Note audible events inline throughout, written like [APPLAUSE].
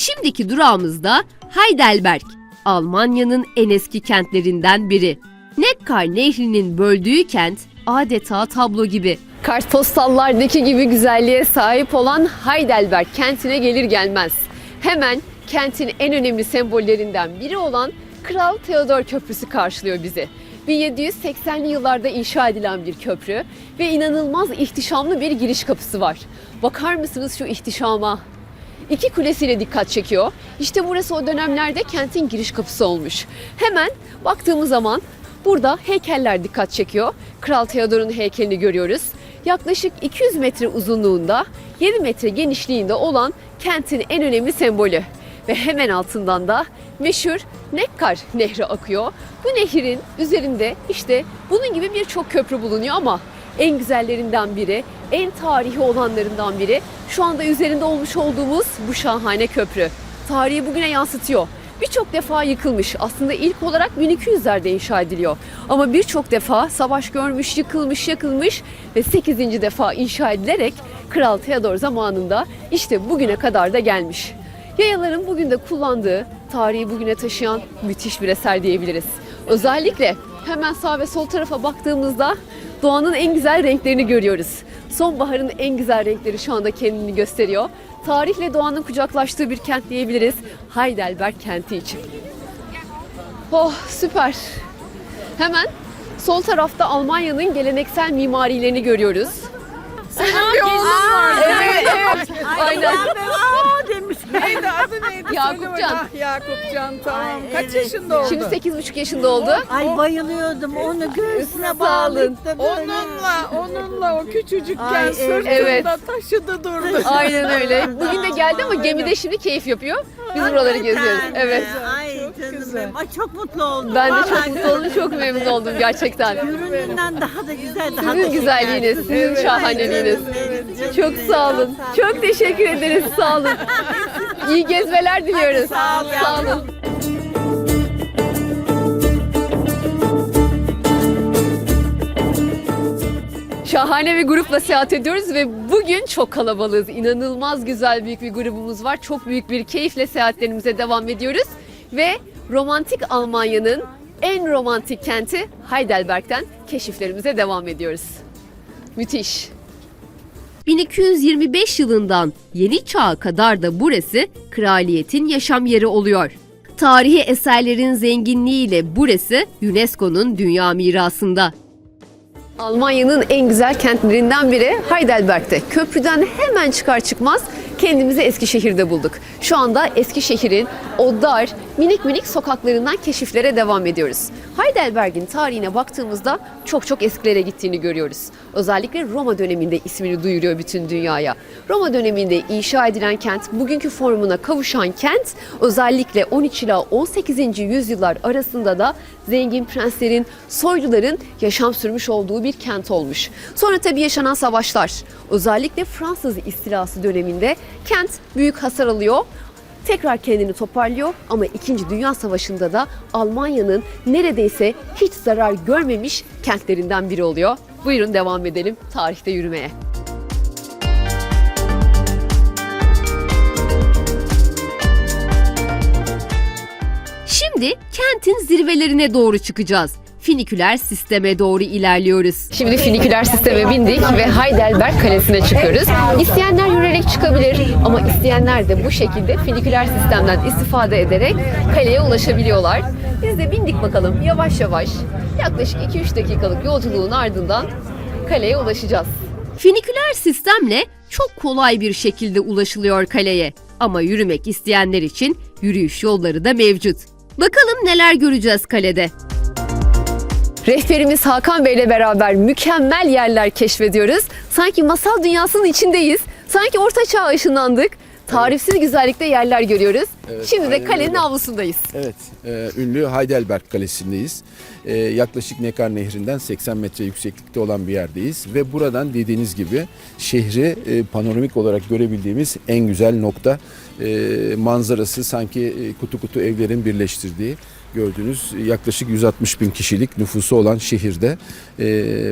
Şimdiki durağımızda Heidelberg, Almanya'nın en eski kentlerinden biri. Neckar Nehri'nin böldüğü kent adeta tablo gibi. Kartpostallardaki gibi güzelliğe sahip olan Heidelberg kentine gelir gelmez. Hemen kentin en önemli sembollerinden biri olan Kral Theodor Köprüsü karşılıyor bizi. 1780'li yıllarda inşa edilen bir köprü ve inanılmaz ihtişamlı bir giriş kapısı var. Bakar mısınız şu ihtişama? İki kulesiyle dikkat çekiyor. İşte burası o dönemlerde kentin giriş kapısı olmuş. Hemen baktığımız zaman burada heykeller dikkat çekiyor. Kral Theodor'un heykelini görüyoruz. Yaklaşık 200 metre uzunluğunda, 7 metre genişliğinde olan kentin en önemli sembolü. Ve hemen altından da meşhur Neckar Nehri akıyor. Bu nehrin üzerinde işte bunun gibi birçok köprü bulunuyor ama en güzellerinden biri, en tarihi olanlarından biri şu anda üzerinde olmuş olduğumuz bu şahane köprü. Tarihi bugüne yansıtıyor. Birçok defa yıkılmış. Aslında ilk olarak 1200'lerde inşa ediliyor. Ama birçok defa savaş görmüş, yıkılmış, yakılmış ve 8. defa inşa edilerek Kral Theodor zamanında işte bugüne kadar da gelmiş. Yayaların bugün de kullandığı, tarihi bugüne taşıyan müthiş bir eser diyebiliriz. Özellikle hemen sağ ve sol tarafa baktığımızda doğanın en güzel renklerini görüyoruz. Sonbaharın en güzel renkleri şu anda kendini gösteriyor. Tarihle doğanın kucaklaştığı bir kent diyebiliriz Heidelberg kenti için. Oh süper. Hemen sol tarafta Almanya'nın geleneksel mimarilerini görüyoruz. Bir oğlum var. Evet, evet. Aynen. [LAUGHS] Neydi adı neydi? Yakupcan. Ah, Yakupcan tamam. Ay, Kaç evet. yaşında oldu? Şimdi 8,5 yaşında oldu. Ay bayılıyordum onu göğsüne böyle. Onunla, onunla o küçücükken Ay, sırtında Evet. taşıdı durdu. [LAUGHS] Aynen öyle. Bugün de geldi ama gemide şimdi keyif yapıyor. Biz buraları geziyoruz. Evet. Ay Çok canım güzel. benim. Ay çok mutlu oldum. Ben de çok Vallahi mutlu oldum, çok memnun oldum gerçekten. Ürününden daha da güzel, daha Sizin da güzelliğiniz, şeker. sizin Ay, şahaneliğiniz. canım benim, canım Çok benim. sağ olun. Çok teşekkür ederiz. Sağ olun. İyi gezmeler diliyoruz. Sağ ol Sağ olun. Şahane bir grupla seyahat ediyoruz ve bugün çok kalabalığız. İnanılmaz güzel büyük bir grubumuz var. Çok büyük bir keyifle seyahatlerimize devam ediyoruz. Ve romantik Almanya'nın en romantik kenti Heidelberg'den keşiflerimize devam ediyoruz. Müthiş. 1225 yılından yeni çağa kadar da burası kraliyetin yaşam yeri oluyor. Tarihi eserlerin zenginliğiyle burası UNESCO'nun dünya mirasında. Almanya'nın en güzel kentlerinden biri Heidelberg'te. Köprüden hemen çıkar çıkmaz kendimizi Eskişehir'de bulduk. Şu anda Eskişehir'in o dar, minik minik sokaklarından keşiflere devam ediyoruz. Heidelberg'in tarihine baktığımızda çok çok eskilere gittiğini görüyoruz. Özellikle Roma döneminde ismini duyuruyor bütün dünyaya. Roma döneminde inşa edilen kent, bugünkü formuna kavuşan kent özellikle 13 ila 18. yüzyıllar arasında da zengin prenslerin, soyluların yaşam sürmüş olduğu bir kent olmuş. Sonra tabii yaşanan savaşlar, özellikle Fransız istilası döneminde kent büyük hasar alıyor. Tekrar kendini toparlıyor ama 2. Dünya Savaşı'nda da Almanya'nın neredeyse hiç zarar görmemiş kentlerinden biri oluyor. Buyurun devam edelim tarihte yürümeye. Şimdi kentin zirvelerine doğru çıkacağız. Finiküler sisteme doğru ilerliyoruz. Şimdi finiküler sisteme bindik ve Heidelberg Kalesi'ne çıkıyoruz. İsteyenler yürüyerek çıkabilir ama isteyenler de bu şekilde finiküler sistemden istifade ederek kaleye ulaşabiliyorlar. Biz de bindik bakalım yavaş yavaş yaklaşık 2-3 dakikalık yolculuğun ardından kaleye ulaşacağız. Finiküler sistemle çok kolay bir şekilde ulaşılıyor kaleye. Ama yürümek isteyenler için yürüyüş yolları da mevcut. Bakalım neler göreceğiz kalede. Rehberimiz Hakan Bey ile beraber mükemmel yerler keşfediyoruz. Sanki masal dünyasının içindeyiz. Sanki orta çağa ışınlandık. Tarifsiz güzellikte yerler görüyoruz. Evet, Şimdi de aynen kalenin öyle. avlusundayız. Evet, e, ünlü Heidelberg Kalesi'ndeyiz. E, yaklaşık Neckar Nehri'nden 80 metre yükseklikte olan bir yerdeyiz. Ve buradan dediğiniz gibi şehri e, panoramik olarak görebildiğimiz en güzel nokta. E, manzarası sanki e, kutu kutu evlerin birleştirdiği gördüğünüz yaklaşık 160 bin kişilik nüfusu olan şehirde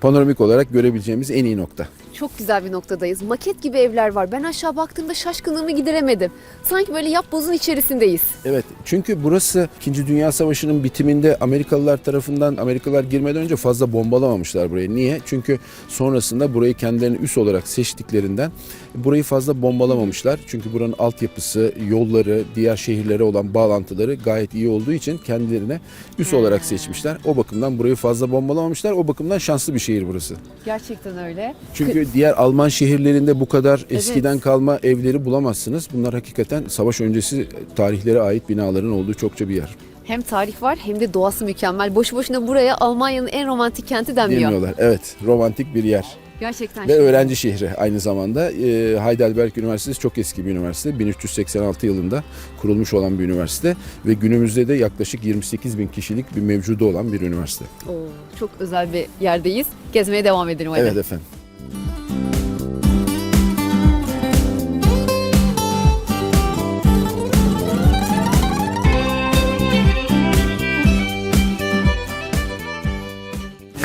panoramik olarak görebileceğimiz en iyi nokta. Çok güzel bir noktadayız. Maket gibi evler var. Ben aşağı baktığımda şaşkınlığımı gideremedim. Sanki böyle yapbozun içerisindeyiz. Evet çünkü burası 2. Dünya Savaşı'nın bitiminde Amerikalılar tarafından Amerikalılar girmeden önce fazla bombalamamışlar burayı. Niye? Çünkü sonrasında burayı kendilerine üs olarak seçtiklerinden burayı fazla bombalamamışlar. Çünkü buranın altyapısı, yolları, diğer şehirlere olan bağlantıları gayet iyi olduğu için kendilerine üs olarak seçmişler. O bakımdan burayı fazla bombalamamışlar. O bakımdan şanslı bir şehir burası. Gerçekten öyle. Çünkü diğer Alman şehirlerinde bu kadar eskiden kalma evleri bulamazsınız. Bunlar hakikaten savaş öncesi tarihlere ait binaların olduğu çokça bir yer. Hem tarih var hem de doğası mükemmel. Boşu boşuna buraya Almanya'nın en romantik kenti denmiyor. Demiyorlar. Evet, romantik bir yer. Gerçekten. Ve öğrenci şehri aynı zamanda. Ee, Heidelberg Üniversitesi çok eski bir üniversite. 1386 yılında kurulmuş olan bir üniversite. Ve günümüzde de yaklaşık 28 bin kişilik bir mevcudu olan bir üniversite. Oo, çok özel bir yerdeyiz. Gezmeye devam edelim hadi. Evet efendim.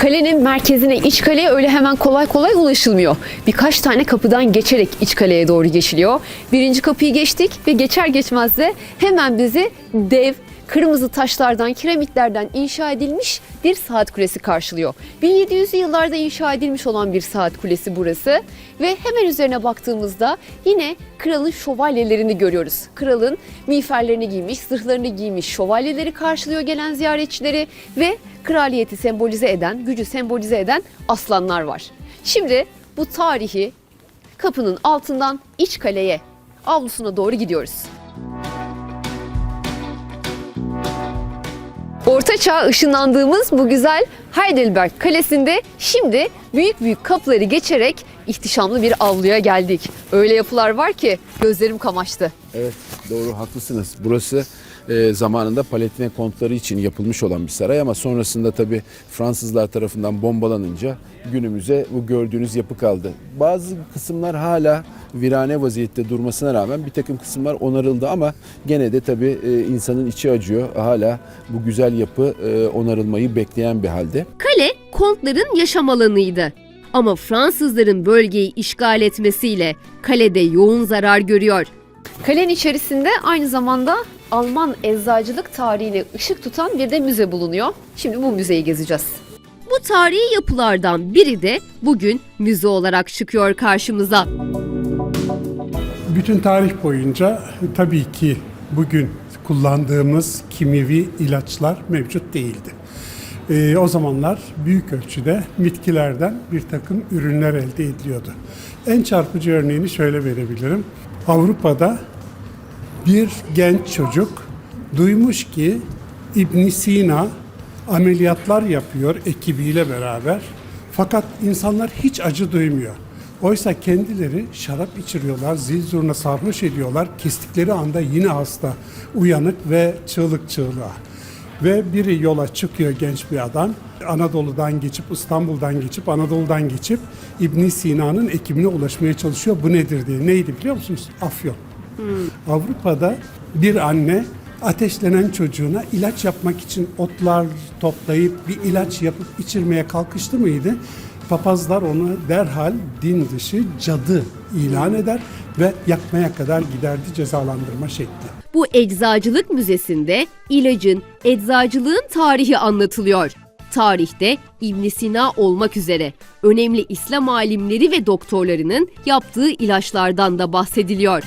Kalenin merkezine, iç kaleye öyle hemen kolay kolay ulaşılmıyor. Birkaç tane kapıdan geçerek iç kaleye doğru geçiliyor. Birinci kapıyı geçtik ve geçer geçmez de hemen bizi dev kırmızı taşlardan, kiremitlerden inşa edilmiş bir saat kulesi karşılıyor. 1700'lü yıllarda inşa edilmiş olan bir saat kulesi burası ve hemen üzerine baktığımızda yine kralın şövalyelerini görüyoruz. Kralın miğferlerini giymiş, zırhlarını giymiş şövalyeleri karşılıyor gelen ziyaretçileri ve kraliyeti sembolize eden, gücü sembolize eden aslanlar var. Şimdi bu tarihi kapının altından iç kaleye, avlusuna doğru gidiyoruz. Orta çağ ışınlandığımız bu güzel Heidelberg Kalesi'nde şimdi büyük büyük kapıları geçerek ihtişamlı bir avluya geldik. Öyle yapılar var ki gözlerim kamaştı. Evet doğru haklısınız. Burası e, zamanında Palatine kontları için yapılmış olan bir saray ama sonrasında tabii Fransızlar tarafından bombalanınca günümüze bu gördüğünüz yapı kaldı. Bazı kısımlar hala virane vaziyette durmasına rağmen bir takım kısımlar onarıldı ama gene de tabii e, insanın içi acıyor. Hala bu güzel yapı e, onarılmayı bekleyen bir halde. Kale kontların yaşam alanıydı. Ama Fransızların bölgeyi işgal etmesiyle kalede yoğun zarar görüyor. Kalenin içerisinde aynı zamanda Alman eczacılık tarihine ışık tutan bir de müze bulunuyor. Şimdi bu müzeyi gezeceğiz. Bu tarihi yapılardan biri de bugün müze olarak çıkıyor karşımıza. Bütün tarih boyunca tabii ki bugün kullandığımız kimyevi ilaçlar mevcut değildi. Ee, o zamanlar büyük ölçüde bitkilerden bir takım ürünler elde ediliyordu. En çarpıcı örneğini şöyle verebilirim. Avrupa'da bir genç çocuk duymuş ki İbn Sina ameliyatlar yapıyor ekibiyle beraber. Fakat insanlar hiç acı duymuyor. Oysa kendileri şarap içiriyorlar, zil zurna sarhoş ediyorlar. Kestikleri anda yine hasta, uyanık ve çığlık çığlığa. Ve biri yola çıkıyor genç bir adam. Anadolu'dan geçip, İstanbul'dan geçip, Anadolu'dan geçip İbn Sina'nın ekibine ulaşmaya çalışıyor. Bu nedir diye. Neydi biliyor musunuz? Afyon. Avrupa'da bir anne ateşlenen çocuğuna ilaç yapmak için otlar toplayıp bir ilaç yapıp içirmeye kalkıştı mıydı? Papazlar onu derhal din dışı cadı ilan eder ve yakmaya kadar giderdi cezalandırma şekli. Bu eczacılık müzesinde ilacın, eczacılığın tarihi anlatılıyor. Tarihte İbn Sina olmak üzere önemli İslam alimleri ve doktorlarının yaptığı ilaçlardan da bahsediliyor.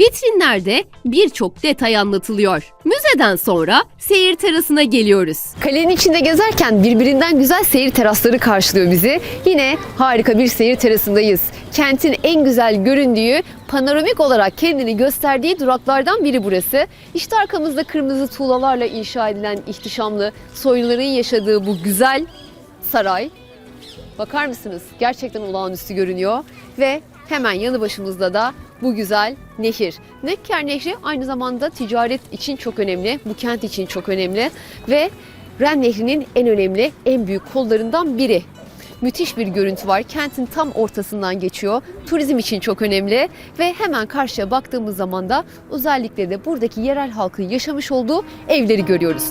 Vitrinlerde birçok detay anlatılıyor. Müzeden sonra seyir terasına geliyoruz. Kalenin içinde gezerken birbirinden güzel seyir terasları karşılıyor bizi. Yine harika bir seyir terasındayız. Kentin en güzel göründüğü, panoramik olarak kendini gösterdiği duraklardan biri burası. İşte arkamızda kırmızı tuğlalarla inşa edilen ihtişamlı soyluların yaşadığı bu güzel saray. Bakar mısınız? Gerçekten olağanüstü görünüyor ve hemen yanı başımızda da bu güzel nehir. Necker Nehri aynı zamanda ticaret için çok önemli, bu kent için çok önemli ve Ren Nehri'nin en önemli, en büyük kollarından biri. Müthiş bir görüntü var. Kentin tam ortasından geçiyor. Turizm için çok önemli ve hemen karşıya baktığımız zaman da özellikle de buradaki yerel halkın yaşamış olduğu evleri görüyoruz.